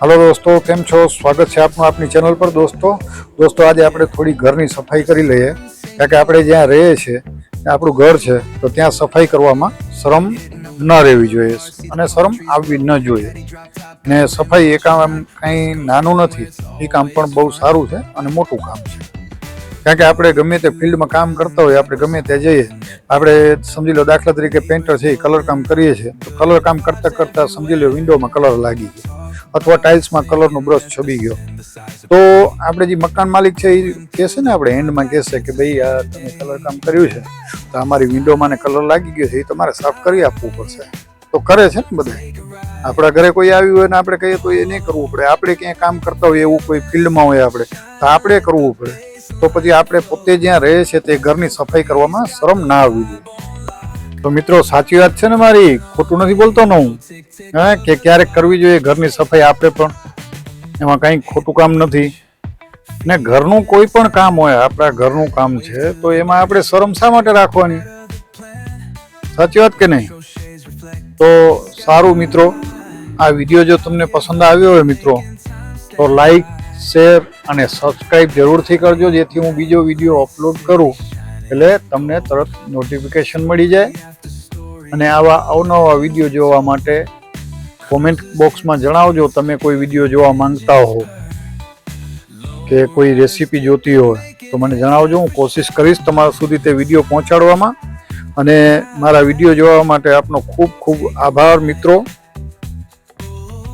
Hello દોસ્તો, કેમ છો? સ્વાગત છે આપનું આપની ચેનલ પર દોસ્તો. દોસ્તો, આજે આપણે થોડી ઘરની સફાઈ કરી લઈએ. કારણ કે આપણે જ્યાં રહીએ છીએ આપણું ઘર છે, તો ત્યાં સફાઈ કરવામાં શરમ ન રહેવી જોઈએ અને શરમ આવવી ન જોઈએ. ને સફાઈ એ કામ એમ કંઈ નાનું નથી, એ કામ પણ બહુ સારું છે અને મોટું કામ છે. કારણ કે આપણે ગમે તે ફિલ્ડમાં કામ કરતા હોય, આપણે ગમે ત્યાં જઈએ, આપણે સમજી લો દાખલા તરીકે પેન્ટર છે, એ કલર કામ કરીએ છીએ, તો કલર કામ કરતાં કરતાં સમજી લો વિન્ડોમાં કલર લાગી ગયો. અથવા ટાઇલ્સમાં કલરનો બ્રશ છબી ગયો. તો આપણે જે મકાન માલિક છે એ કહેશે ને આપણે એન્ડમાં કહેશે કે ભાઈ, આ તમે કલર કામ કર્યું છે, તો અમારી વિન્ડોમાં કલર લાગી ગયો છે, એ તમારે સાફ કરી આપવું પડશે. તો કરે છે ને બધા. આપણા ઘરે કોઈ આવ્યું હોય ને આપણે કહીએ તો એ નહીં કરવું પડે. આપણે ક્યાંય કામ કરતા હોય એવું કોઈ ફિલ્ડમાં હોય આપણે, તો આપણે કરવું પડે. તો પછી આપણે પોતે જ્યાં રહે છે તે ઘરની સફાઈ કરવામાં શરમ ના આવવી જોઈએ. તો મિત્રો, સાચી વાત છે ને મારી? ખોટું નથી બોલતો ને હું. હા? કે ક્યારેક કરવી જોઈએ, ઘરની સફાઈ આપણે પણ. એમાં કંઈ ખોટું કામ નથી. ને ઘરનું કોઈ પણ કામ હોય, આપણા ઘરનું કામ છે, તો એમાં આપણે શરમ શા માટે રાખવાની? સાચી વાત કે નહીં? તો સારું મિત્રો, આ વીડિયો જો તમને પસંદ આવ્યો હોય મિત્રો, તો લાઈક, શેર અને સબસ્ક્રાઈબ જરૂરથી કરજો, જેથી હું બીજો વીડિયો અપલોડ કરું. એટલે તમને તરત નોટિફિકેશન મળી જાય અને આવા અવનવા વીડિયો જોવા માટે કોમેન્ટ બોક્સમાં જણાવજો તમે કોઈ વીડિયો જોવા માંગતા હો કે કોઈ રેસીપી જોતી હોય, તો મને જણાવજો, હું કોશિશ કરીશ તમારા સુધી તે વીડિયો પહોંચાડવામાં. અને મારા વીડિયો જોવા માટે આપનો ખૂબ ખૂબ આભાર મિત્રો.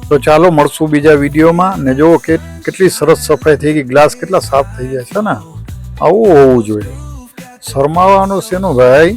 તો ચાલો મળશું બીજા વિડીયોમાં ને જુઓ કે કેટલી સરસ સફાઈ થઈ ગઈ, ગ્લાસ કેટલા સાફ થઈ ગયા છે ને? આવું હોવું જોઈએ. શરમાવાનું શેનું ભાઈ?